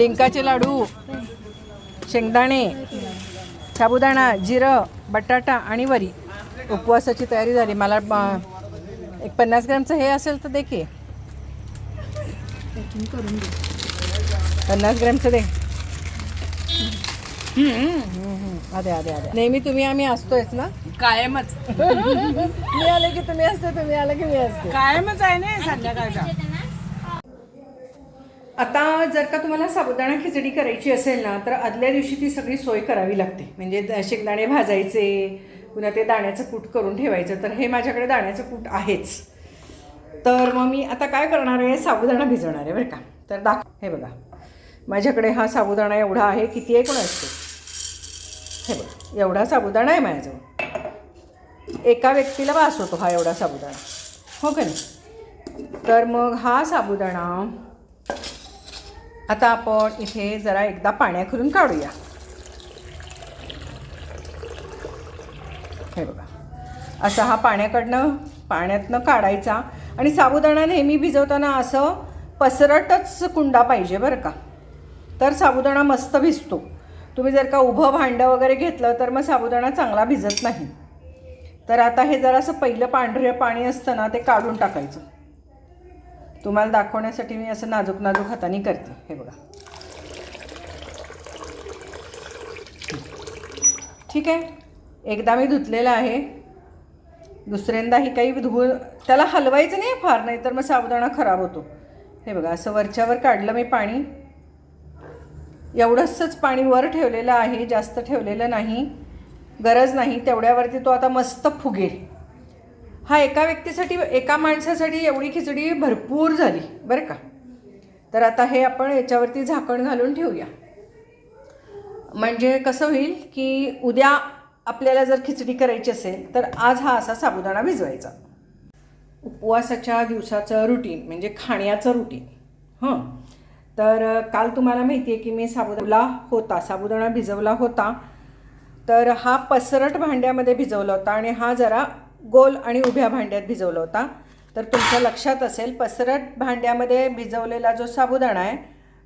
डिंकाचे लाडू शेंगदाणे साबुदाणा जिरं बटाटा आणि वरी. उपवासाची तयारी झाली. मला एक पन्नास ग्रॅमचं हे असेल तर दे की. पन्नास ग्रॅमचं दे. अरे अरे अरे नेहमी तुम्ही आम्ही असतोयच ना? कायमच. मी आले की तुम्ही असते तुम्ही आले की मी असते. कायमच आहे ना संध्याकाळचा. आता जर का तुम्हाला साबुदाणा खिचडी करायची असेल ना तर आदल्या दिवशी ती सगळी सोय करावी लागते. म्हणजे शेंगदाणे भाजायचे पुन्हा ते दाण्याचं कूट करून ठेवायचं. तर हे माझ्याकडे दाण्याचं कूट आहेच. तर मग मी आता काय करणार आहे? साबुदाणा भिजवणार आहे बरं का. तर दाख हे बघा. माझ्याकडे हा साबुदाणा एवढा आहे किती आहे कोण असतो हे बघा. एवढा साबुदाणा आहे माझ्याजवळ. एका व्यक्तीला वास होतो हा एवढा साबुदाणा. हो का नाही? तर मग हा साबुदाणा आता आपण इथे जरा एकदा पाण्याखरून काढूया. हे बघा. असा हा पाण्याकडनं पाण्यातनं काढायचा. आणि साबुदाणा नेहमी भिजवताना असं पसरटच कुंडा पाहिजे बरं का. तर साबुदाणा मस्त भिजतो. तुम्ही जर का उभं भांडं वगैरे घेतलं तर मग साबुदाणा चांगला भिजत नाही. तर आता हे जरासं पहिलं पांढरं पाणी असतं ना ते काढून टाकायचं. तुम्हाला दाखवण्यासाठी मी असं नाजूक नाजूक हाताने करते. हे बघा. ठीक आहे? एकदा मी धुतलेलं आहे. दुसऱ्यांदाही काही धुवून त्याला हलवायचं नाही फार नाही तर मग साबुदाणा खराब होतो. हे बघा असं वरच्यावर काढलं मी पाणी. एवढंसंच पाणी वर ठेवलेलं आहे जास्त ठेवलेलं नाही. गरज नाही तेवढ्यावरती तो आता मस्त फुगेल. हा एका व्यक्तीसाठी एका माणसासाठी एवढी खिचडी भरपूर झाली बरं का? तर आता हे आपण याच्यावरती झाकण घालून ठेवूया. म्हणजे कसं होईल की उद्या आपल्याला जर खिचडी करायची असेल तर आज हा असा साबुदाणा भिजवायचा. उपवासाच्या दिवसाचं रुटीन म्हणजे खाण्याचं रुटीन हं. तर काल तुम्हाला माहिती आहे की मी साबुदाला होता साबुदाणा भिजवला होता. तर हा पसरट भांड्यामध्ये भिजवला होता आणि हा जरा गोल आणि उभ्या भांड्यात भिजवला होता. तर तुमच्या लक्षात असेल पसरट भांड्यामध्ये भिजवलेला जो साबुदाणा आहे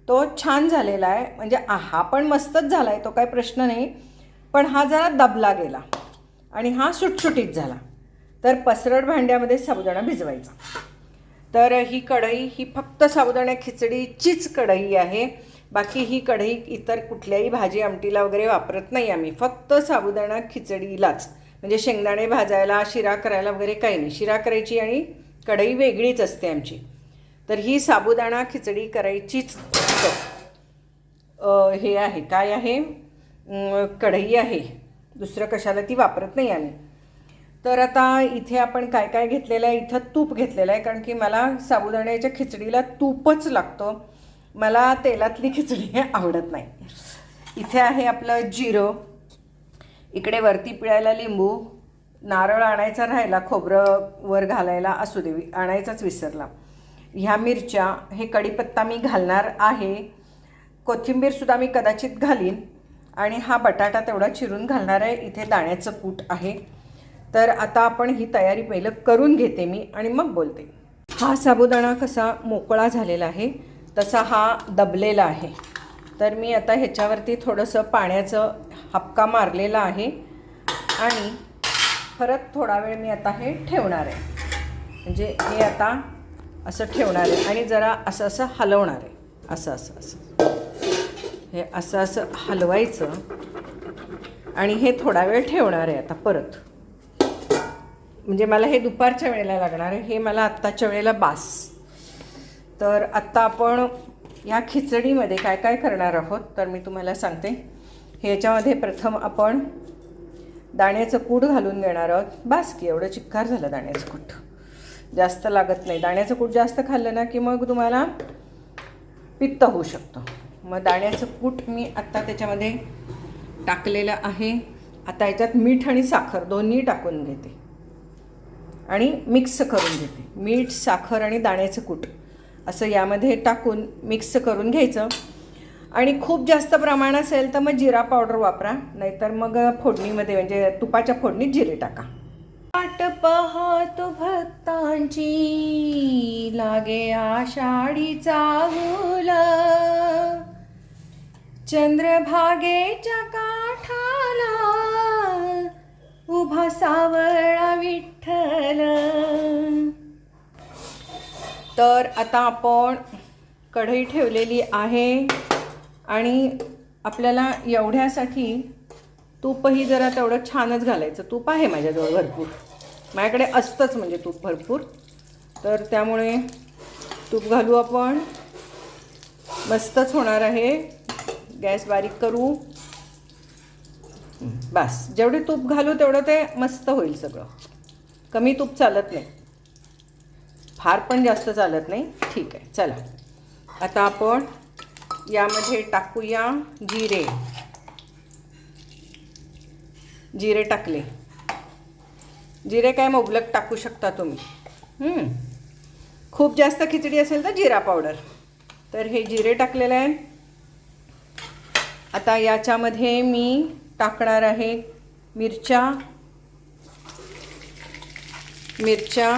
तो छान झालेला आहे. म्हणजे हा पण मस्तच झाला आहे तो काही प्रश्न नाही. पण हा जरा दबला गेला आणि हा सुटसुटीत झाला. तर पसरट भांड्यामध्ये साबुदाणा भिजवायचा. तर ही कढई ही फक्त साबुदाणा खिचडीचीच कढई आहे. बाकी ही कढई इतर कुठल्याही भाजी आमटीला वगैरे वापरत नाही आम्ही. फक्त साबुदाणा खिचडीलाच. म्हणजे शेंगदाणे भाजायला शिरा करायला वगैरे काही नाही. शिरा करायची आणि कढई वेगळीच असते आमची. तर ही साबुदाणा खिचडी करायचीच हे आहे. काय आहे? कढई आहे. दुसरं कशाला ती वापरत नाही आम्ही. तर आता इथे आपण काय काय घेतलेलं आहे? इथं तूप घेतलेलं आहे कारण की मला साबुदाण्याच्या खिचडीला तूपच लागतं. मला तेलातली खिचडी आवडत नाही. इथे आहे आपलं जिरं. इकडे वरती पिळायला लिंबू नारळ आणायचा राहिला खोबरं वर घालायला असू दे आणायचाच विसरला. ह्या मिरच्या हे कढीपत्ता मी घालणार आहे. कोथिंबीरसुद्धा मी कदाचित घालीन. आणि हा बटाटा तेवढा चिरून घालणार आहे. इथे दाण्याचं कूट आहे. तर आता आपण ही तयारी पहिलं करून घेते मी आणि मग बोलते. हा साबुदाणा कसा मोकळा झालेला आहे तसा हा दबलेला आहे. तर मी आता ह्याच्यावरती थोडंसं पाण्याचं हपका मारलेला आहे. आणि परत थोडा वेळ मी आता हे ठेवणार आहे. म्हणजे हे आता असं ठेवणार आहे आणि जरा असं असं हलवणार आहे. असं असं असं. हे असं असं हलवायचं. आणि हे थोडा वेळ ठेवणार आहे आता परत. म्हणजे मला हे दुपारच्या वेळेला लागणार आहे. हे मला आत्ताच्या वेळेला बास. तर आत्ता आपण या खिचडीमध्ये काय काय करणार आहोत तर मी तुम्हाला सांगते. ह्याच्यामध्ये प्रथम आपण दाण्याचं कूट घालून घेणार आहोत. बास की एवढं चिक्कार झालं दाण्याचं कूट. जास्त लागत नाही. दाण्याचं कूट जास्त खाल्लं ना की मग तुम्हाला पित्त होऊ शकतं. मग दाण्याचं कूट मी आत्ता त्याच्यामध्ये टाकलेलं आहे. आता याच्यात मीठ आणि साखर दोन्ही टाकून घेते. आणि मिक्स करून घेते. मीठ साखर आणि दाण्याचं कूट. असं यामध्ये टाकून मिक्स करून घ्यायचं. आणि खूप जास्त प्रमाण असेल तर मग जिरा पावडर वापरा नाहीतर मग फोडणीमध्ये म्हणजे तुपाच्या फोडणीत जिरे टाका. वाट पाहतो भक्तांची लागे आषाढीचा हुल. चंद्रभागेच्या काठाला उभा सावळा विठ्ठल. तर आता आपण कढई ठेवलेली आहे आणि आपल्याला एवढ्यासाठी तूपही जरा तेवढं छानच घालायचं. तूप आहे माझ्याजवळ भरपूर. माझ्याकडे असतंच म्हणजे तूप भरपूर. तर त्यामुळे तूप घालू आपण. मस्तच होणार आहे. गॅस बारीक करू. बस. जेवढे तूप घालू तेवढं ते मस्त होईल सगळं. कमी तूप चालत नाही. फार पण जास्त चालत नाही. ठीक आहे चला. आता आपण यामध्ये टाकूया जिरे. जिरे टाकले. जिरे काय मुबलक टाकू शकता तुम्ही. खूप जास्त खिचडी असेल तर जिरा पावडर. तर हे जिरे टाकलेलं आहे आता याच्यामध्ये मी टाकणार आहे मिरच्या. मिरच्या.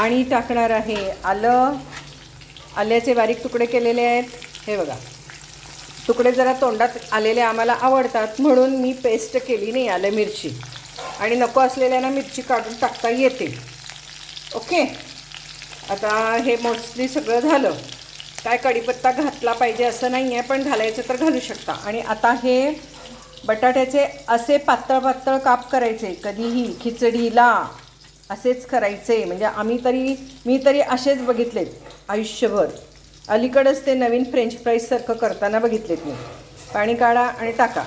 आणि टाकणार आहे आलं. आल्याचे बारीक तुकडे केलेले आहेत. हे बघा. तुकडे जरा तोंडात आलेले आम्हाला आवडतात म्हणून मी पेस्ट केली नाही आलं मिरची. आणि नको असलेल्यांना मिरची काढून टाकता येते. ओके? आता हे मोस्टली सगळं झालं. काय कढीपत्ता घातला पाहिजे असं नाही आहे पण घालायचं तर घालू शकता. आणि आता हे बटाट्याचे असे पातळ पातळ काप करायचे कधीही खिचडीला. असेच करायचे. म्हणजे आम्ही तरी मी तरी असेच बघितलेत आयुष्यभर. अलीकडंच ते नवीन फ्रेंच फ्राईजसारखं करताना बघितलेत मी. पाणी काढा आणि टाका.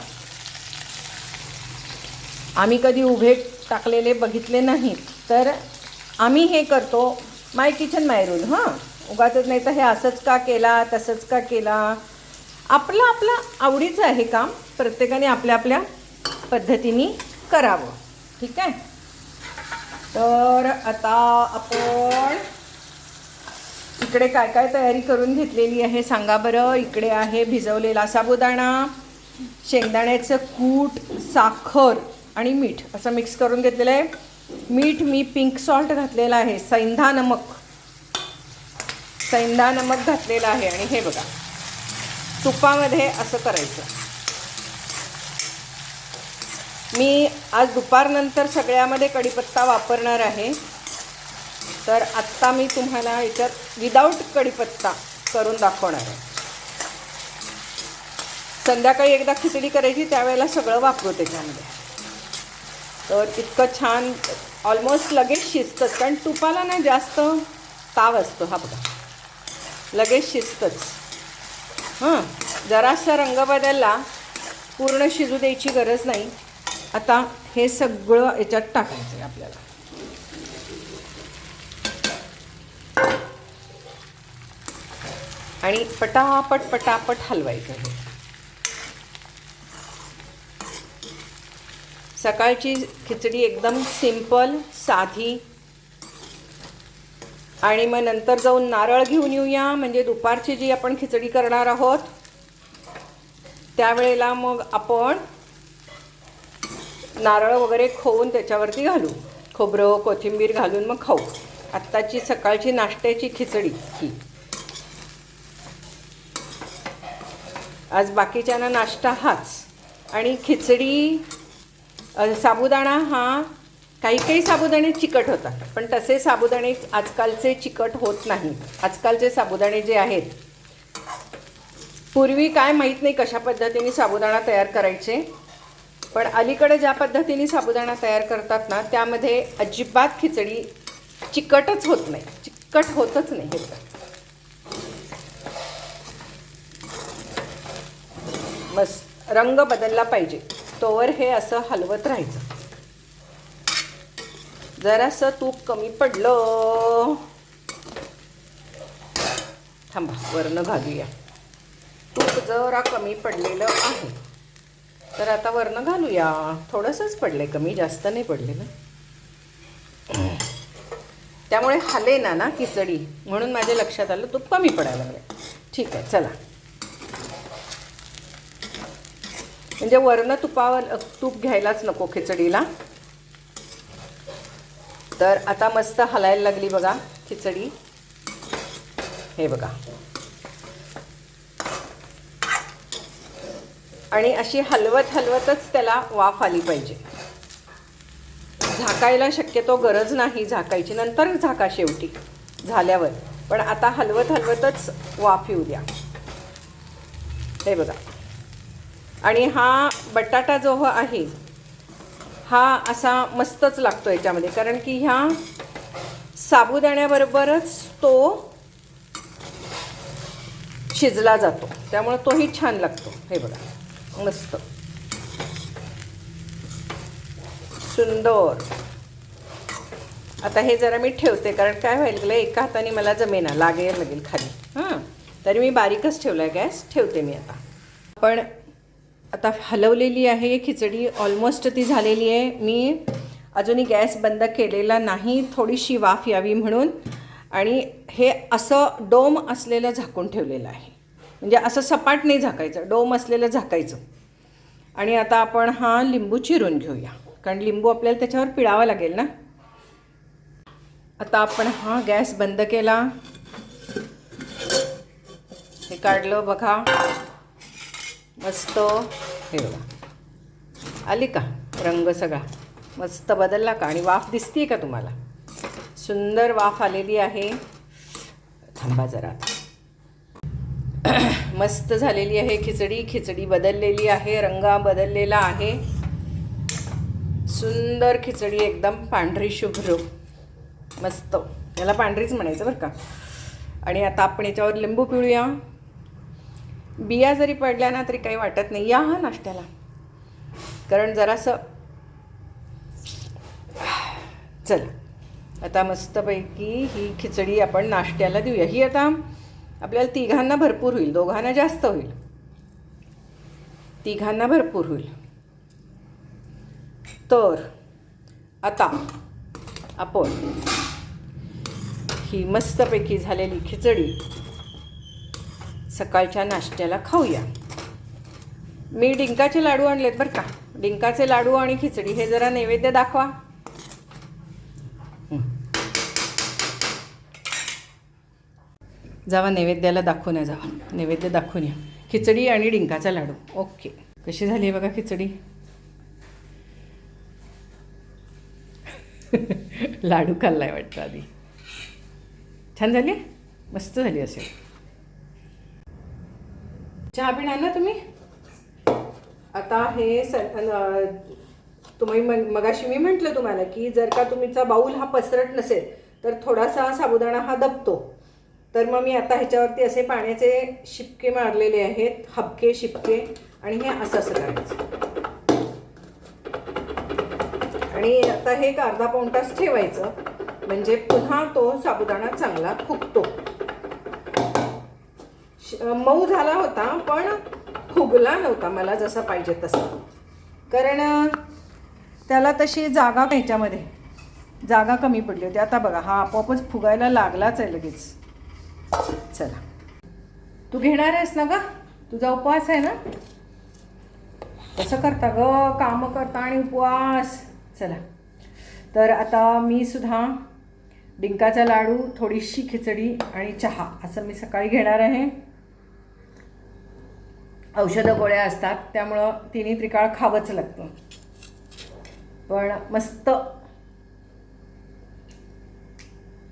आम्ही कधी उभे टाकलेले बघितले नाहीत. तर आम्ही हे करतो माय किचन माय रूल हां? उगाचच नाही तर हे असंच का केला तसंच का केला? आपलं आपलं आवडीचं आहे काम. प्रत्येकाने आपल्या आपल्या पद्धतीने करावं. ठीक आहे? तर आता आपण इकडे काय काय तयारी करून घेतलेली आहे सांगा बरं. इकडे आहे भिजवलेला साबुदाणा शेंगदाण्याचं कूट साखर आणि मीठ. असं मिक्स करून घेतलेलं आहे. मीठ मी पिंक सॉल्ट घातलेलं आहे. सैंधा नमक. सैंधा नमक घातलेलं आहे. आणि हे बघा तुपामध्ये असं करायचं. मी आज दुपारनंतर सगळ्यामध्ये कढीपत्ता वापरणार आहे. तर आत्ता मी तुम्हाला याच्यात विदाऊट कढीपत्ता करून दाखवणार आहे. संध्याकाळी एकदा खिचडी करायची त्यावेळेला सगळं वापरू त्याच्यामध्ये. तर इतकं छान ऑलमोस्ट लगेच शिजतंच कारण तुपाला ना जास्त ताव असतो हा बघा. लगेच शिजतंच. हां जरासा रंग बदलला पूर्ण शिजू द्यायची गरज नाही. आता हे सगळं याच्यात टाकायचं आहे आपल्याला. आणि पटापट पटापट हलवायचं हे. सकाळची खिचडी एकदम सिंपल साधी. आणि मग नंतर जाऊन नारळ घेऊन येऊया म्हणजे दुपारची जी आपण खिचडी करणार आहोत त्यावेळेला मग आपण नारळ वगैरे खोवून त्याच्यावरती घालू. खोबरं कोथिंबीर घालून मग खाऊ. आत्ताची सकाळची नाश्त्याची खिचडी ही. आज बाकीच्यांना नाश्ता हाच. आणि खिचडी साबुदाणा हा काही काही साबुदाणे चिकट होतात. पण तसे साबुदाणे आजकालचे चिकट होत नाही. आजकालचे साबुदाणे जे आहेत पूर्वी काय माहीत नाही कशा पद्धतीने साबुदाणा तयार करायचे. पण अलीकडे ज्या पद्धतीने साबुदाणा तयार करतात ना त्यामध्ये अजिबात खिचडी चिकटच होत नाही. चिकट होतच नाही हे तर. मस्त. रंग बदलला पाहिजे. तोवर हे असं हलवत राहायचं. जरासं तूप कमी पडलं. थांबा वरनं घालूया तूप जरा कमी पडलेलं आहे. तर आता वरनं घालूया. थोडंसंच पडलंय कमी जास्त नाही पडले ना. त्यामुळे हले ना ना खिचडी. म्हणून माझ्या लक्षात आलं तूप कमी पडायला लागलं ठीक आहे चला. म्हणजे वरनं तुपावर तूप घ्यायलाच नको खिचडीला. तर आता मस्त हलायला लागली बघा खिचडी. हे बघा. आणि अशी हलवत हलवतच त्याला वाफ आली पाहिजे. झाकायला शक्यतो गरज नाही झाकायची नंतर झाका शेवटी झाल्यावर. पण आता हलवत हलवतच वाफ येऊ द्या. हे बघा. आणि हा बटाटा जो हो आहे हा असा मस्तच लागतो याच्यामध्ये. कारण की ह्या साबुदाण्याबरोबरच तो शिजला जातो. त्यामुळे तोही छान लागतो. हे बघा. मस्त. सुंदर. आता हे जरा मी ठेवते कारण काय व्हायला लागलं एका हाताने मला जमेना लागेल लागेल खाली. हां. तरी मी बारीकच ठेवला आहे गॅस ठेवते मी आता. पण आता हलवलेली आहे खिचडी ऑलमोस्ट ती झालेली आहे. मी अजूनही गॅस बंद केलेला नाही थोडीशी वाफ यावी म्हणून. आणि हे असं डोम असलेलं झाकून ठेवलेलं आहे. म्हणजे असं सपाट नाही झाकायचं डोम असलेलं झाकायचं. आणि आता आपण हा लिंबू चिरून घेऊया. कारण लिंबू आपल्याला त्याच्यावर पिळावा लागेल ना? आता आपण हा गॅस बंद केला. हे काढलं बघा. मस्त. हे बघा. आली का? रंग सगळा. मस्त बदलला का? आणि वाफ दिसते का तुम्हाला? सुंदर वाफ आलेली आहे. थांबा जरा मस्त झालेली आहे खिचडी. खिचडी बदललेली आहे रंगा बदललेला आहे. सुंदर खिचडी एकदम पांढरी शुभ्र. मस्त. याला पांढरीच म्हणायचं बरं का. आणि आता आपण याच्यावर लिंबू पिळूया. बिया जरी पडल्या ना तरी काही वाटत नाही. या हा नाश्त्याला. कारण जरासं चला. आता मस्तपैकी ही खिचडी आपण नाश्त्याला देऊया. ही आता आपल्याला तिघांना भरपूर होईल. दोघांना जास्त होईल. तिघांना भरपूर होईल. तर आता आपण ही मस्तपैकी झालेली खिचडी सकाळच्या नाश्त्याला खाऊया. मी डिंकाचे लाडू आणलेत बरं का. डिंकाचे लाडू आणि खिचडी हे जरा नैवेद्य दाखवा. जावा नैवेद्याला दाखवून या जावा. नैवेद्य दाखवून या. खिचडी आणि डिंकाचा लाडू. ओके. कशी झाली आहे बघा खिचडी? लाडू खाल्लाय वाटतं आधी. छान झाली? मस्त झाली असेल. चहा पिणार ना तुम्ही? आता हे स तुम्ही मगाशी मी म्हटलं तुम्हाला की जर का तुमचा बाऊल हा पसरट नसेल तर थोडासा साबुदाणा हा दबतो. तर मग मी आता ह्याच्यावरती असे पाण्याचे शिपके मारलेले आहेत हबके शिपके आणि हे असं असं करायचं. आणि आता हे एक अर्धा पाऊण तास ठेवायचं म्हणजे पुन्हा तो साबुदाणा चांगला फुगतो. मऊ झाला होता पण फुगला नव्हता मला जसा पाहिजे तसा. कारण त्याला तशी जागा ह्याच्यामध्ये. जागा कमी पडली होती. आता बघा हा आपोआपच फुगायला लागलाच आहे लगेच. चला. तू घेणार आहेस ना ग? तुझा उपवास आहे ना? कसं करता ग कामं करता आणि उपवास. चला. तर आता मी सुद्धा डिंकाचा लाडू थोडीशी खिचडी आणि चहा असं मी सकाळी घेणार आहे. औषधं गोळ्या असतात त्यामुळं तिन्ही त्रिकाळ खावंच लागतं. पण मस्त.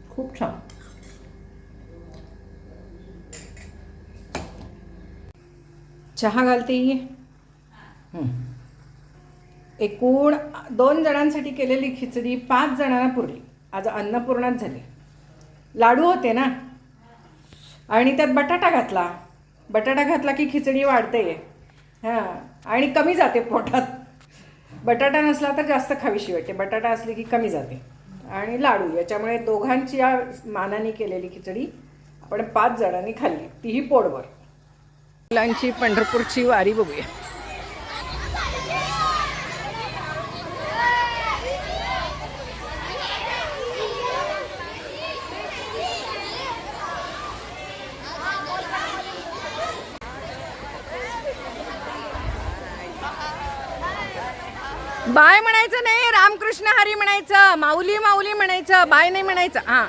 खूप छान. चहा घालते ही. हं. एकूण दोन जणांसाठी केलेली खिचडी पाच जणांना पुरली. आज अन्नपूर्णाच झाली. लाडू होते ना? आणि त्यात बटाटा घातला. बटाटा घातला की खिचडी वाढते. हां. आणि कमी जाते पोटात. बटाटा नसला तर जास्त खावीशी वाटते. बटाटा असली की कमी जाते. आणि लाडू. याच्यामुळे दोघांची या मानाने केलेली खिचडी आपण पाच जणांनी खाल्ली. तीही पोटभर. मुलांची पंढरपूरची वारी बघूया. बाय म्हणायचं नाही रामकृष्ण हरी म्हणायचं माऊली माऊली म्हणायचं बाय नाही म्हणायचं हां.